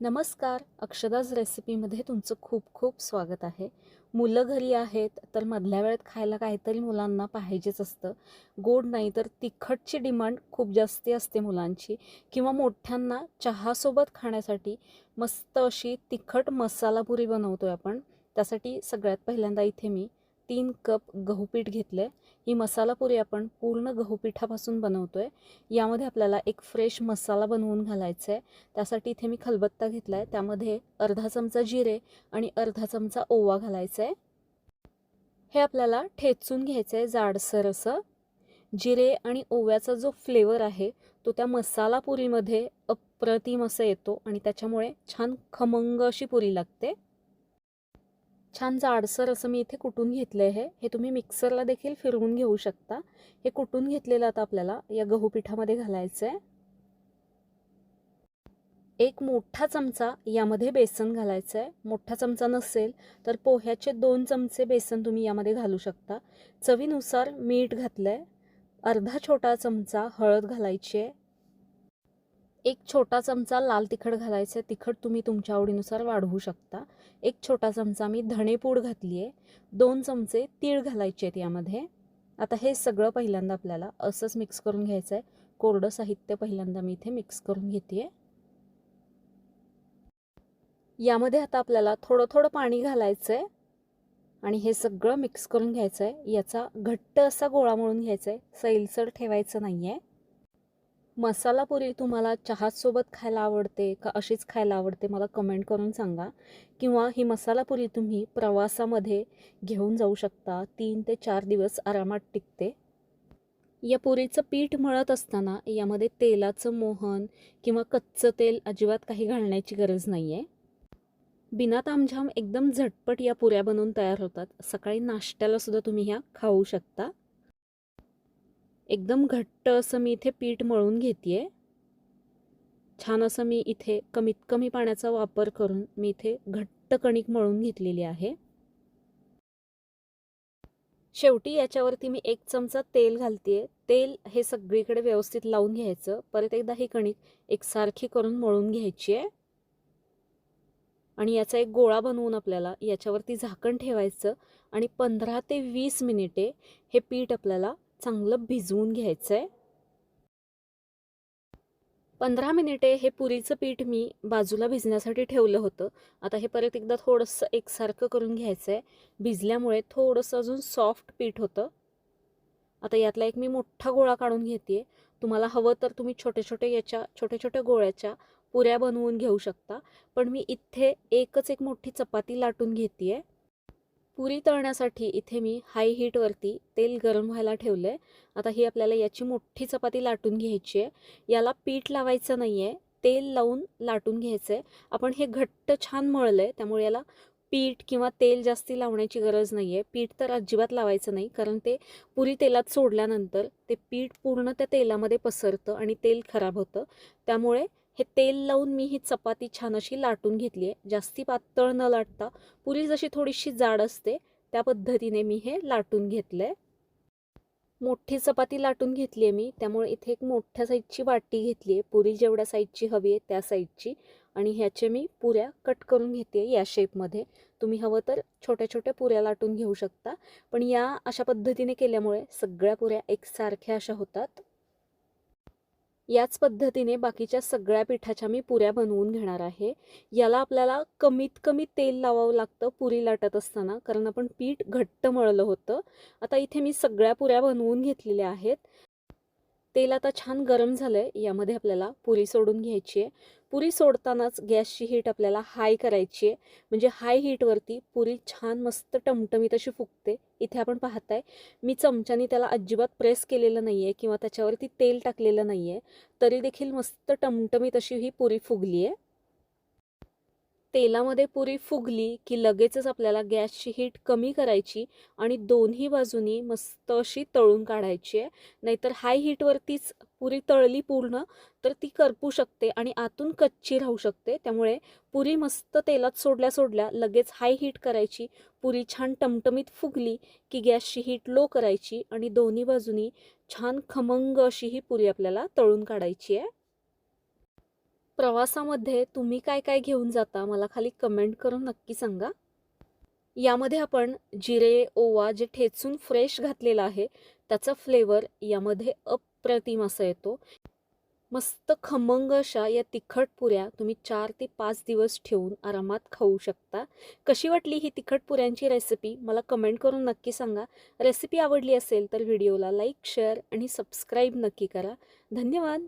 नमस्कार अक्षदाज रेसिपीमध्ये तुमचं खूप खूप स्वागत आहे. मुलं घरी आहेत तर मधल्या वेळेत खायला काहीतरी मुलांना पाहिजेच असतं. गोड नाही तर तिखटची डिमांड खूप जास्ती असते मुलांची. किंवा मोठ्यांना चहासोबत खाण्यासाठी मस्त अशी तिखट मसालापुरी बनवतो आहे आपण. त्यासाठी सगळ्यात पहिल्यांदा इथे मी तीन कप गहूपीठ घेतलं आहे ही मसाला पुरी आपण पूर्ण गहूपिठापासून बनवतो आहे यामध्ये आपल्याला एक फ्रेश मसाला बनवून घालायचा आहे त्यासाठी इथे मी खलबत्ता घेतला आहे त्यामध्ये अर्धा चमचा जिरे आणि अर्धा चमचा ओवा घालायचा आहे हे आपल्याला ठेचून घ्यायचं आहे जाडसर असं. जिरे आणि ओव्याचा जो फ्लेवर आहे तो त्या मसाला पुरीमध्ये अप्रतिम असं येतो आणि त्याच्यामुळे छान खमंग अशी पुरी लागते. छान जाडसर असं मी इथे कुटून घेतलं आहे हे तुम्ही मिक्सरला देखील फिरवून घेऊ शकता. हे कुटून घेतलेलं आता आपल्याला? या गहू पिठामध्ये घालायचं आहे एक मोठा चमचा यामध्ये बेसन घालायचं आहे मोठा चमचा नसेल तर पोह्याचे दोन चमचे बेसन तुम्ही यामध्ये घालू शकता. चवीनुसार मीठ घातलं आहे अर्धा छोटा चमचा हळद घालायची आहे. एक छोटा चमचा लाल तिखट घालायचं आहे. तिखट तुम्ही तुमच्या आवडीनुसार वाढवू शकता. एक छोटा चमचा मी धणेपूड घातली आहे. दोन चमचे तीळ घालायचे आहेत यामध्ये. आता हे सगळं पहिल्यांदा आपल्याला असंच मिक्स करून घ्यायचं आहे कोरडं साहित्य पहिल्यांदा मी इथे मिक्स करून घेते यामध्ये आता आपल्याला थोडं थोडं पाणी घालायचं आहे आणि हे सगळं मिक्स करून घ्यायचं आहे याचा घट्ट असा गोळा मळून घ्यायचा आहे सैलसर ठेवायचं नाही आहे मसाला पुरी तुम्हाला चहासोबत खायला आवडते का अशीच खायला आवडते मला कमेंट करून सांगा. किंवा ही मसाला पुरी तुम्ही प्रवासामध्ये घेऊन जाऊ शकता. तीन ते चार दिवस आरामात टिकते. या पुरीचं पीठ मळत असताना यामध्ये तेलाचं मोहन किंवा कच्चं तेल अजिबात काही घालण्याची गरज नाही आहे बिना तामझाम एकदम झटपट या पुऱ्या बनवून तयार होतात. सकाळी नाश्त्याला सुद्धा तुम्ही ह्या खाऊ शकता. एकदम घट्ट असं मी इथे पीठ मळून घेते आहे छान असं मी इथे कमीत कमी पाण्याचा वापर करून मी इथे घट्ट कणिक मळून घेतलेली आहे. शेवटी याच्यावरती मी एक चमचा तेल घालते तेल हे सगळीकडे व्यवस्थित लावून घ्यायचं. परत एकदा ही कणिक एकसारखी करून मळून घ्यायची आहे आणि याचा एक गोळा बनवून आपल्याला याच्यावरती झाकण ठेवायचं. आणि पंधरा ते वीस मिनिटे हे पीठ आपल्याला चांगलं भिजवून घ्यायचं आहे पंधरा मिनिटे हे पुरीचं पीठ मी बाजूला भिजण्यासाठी ठेवलं होतं. आता हे परत एकदा थोडंसं एकसारखं करून घ्यायचं आहे भिजल्यामुळे थोडंसं अजून सॉफ्ट पीठ होतं. आता यातला एक मी मोठा गोळा काढून घेते तुम्हाला हवं तर तुम्ही छोटे छोटे याच्या छोट्या छोट्या गोळ्याच्या पुऱ्या बनवून घेऊ शकता. पण मी इथे एकच एक मोठी चपाती लाटून घेते आहे पुरी तळण्यासाठी इथे मी हाय हीटवरती तेल गरम व्हायला ठेवलं आहे आता ही आपल्याला याची मोठी चपाती लाटून घ्यायची आहे. याला पीठ लावायचं नाही आहे तेल लावून लाटून घ्यायचं आहे आपण हे घट्ट छान मळलं आहे त्यामुळे याला पीठ किंवा तेल जास्ती लावण्याची गरज नाही आहे पीठ तर अजिबात लावायचं नाही कारण ते पुरी तेलात सोडल्यानंतर ते पीठ पूर्ण त्या तेलामध्ये पसरतं आणि तेल खराब होतं. त्यामुळे हे तेल लावून मी ही चपाती छान अशी लाटून घेतली आहे. जास्ती पातळ न लाटता पुरी जशी थोडीशी जाड असते त्या पद्धतीने मी हे लाटून घेतलं आहे मोठी चपाती लाटून घेतली आहे मी त्यामुळे इथे एक मोठ्या साईजची वाटी घेतली आहे. पुरी जेवढ्या साईजची हवी आहे त्या साईजची. आणि ह्याचे मी पुऱ्या कट करून घेते या शेपमध्ये तुम्ही हवं तर छोट्या छोट्या पुऱ्या लाटून घेऊ शकता. पण या अशा पद्धतीने केल्यामुळे सगळ्या पुऱ्या एकसारख्या अशा होतात. याच पद्धतीने बाकीच्या सगळ्या पिठाच्या मी पुऱ्या बनवून घेणार आहे. याला आपल्याला कमीत कमी तेल लावावं लागतं पुरी लाटत असताना कारण आपण पीठ घट्ट मळलं होतं. आता इथे मी सगळ्या पुऱ्या बनवून घेतलेल्या आहेत. तेल आता छान गरम झालं आहे यामध्ये आपल्याला पुरी सोडून घ्यायची आहे. पुरी सोडतानाच गॅसची हीट आपल्याला हाय करायची आहे. म्हणजे हाय हीटवरती पुरी छान मस्त टमटमीत अशी फुगते. इथे आपण पाहताय मी चमच्यानी त्याला अजिबात प्रेस केलेलं नाही आहे किंवा त्याच्यावरती तेल टाकलेलं नाही आहे तरी देखील मस्त टमटमीत अशी ही पुरी फुगली आहे तेलामध्ये पुरी फुगली की लगेचच आपल्याला गॅसची हीट कमी करायची आणि दोन्ही बाजूनी मस्त अशी तळून काढायची आहे. नाहीतर हाय हीटवरतीच पुरी तळली पूर्ण तर ती करपू शकते आणि आतून कच्ची राहू शकते. त्यामुळे पुरी मस्त तेलात सोडल्या सोडल्या लगेच हाय हीट करायची. पुरी छान टमटमीत फुगली की गॅसची हीट लो करायची आणि दोन्ही बाजूनी छान खमंग अशी ही पुरी आपल्याला तळून काढायची आहे. प्रवासामध्ये तुम्ही काय काय घेऊन जाता? मला खाली कमेंट करून नक्की सांगा. यामध्ये आपण जिरे ओवा जे ठेचून फ्रेश घातलेला आहे त्याचा फ्लेवर यामध्ये अप्रतिम असा येतो. मस्त खमंग अशा या तिखट पुऱ्या तुम्ही चार ते पाच दिवस ठेवून आरामात खाऊ शकता. कशी वाटली ही तिखट पुऱ्यांची रेसिपी मला कमेंट करून नक्की सांगा. रेसिपी आवडली असेल तर व्हिडिओला लाईक शेअर आणि सबस्क्राईब नक्की करा. धन्यवाद!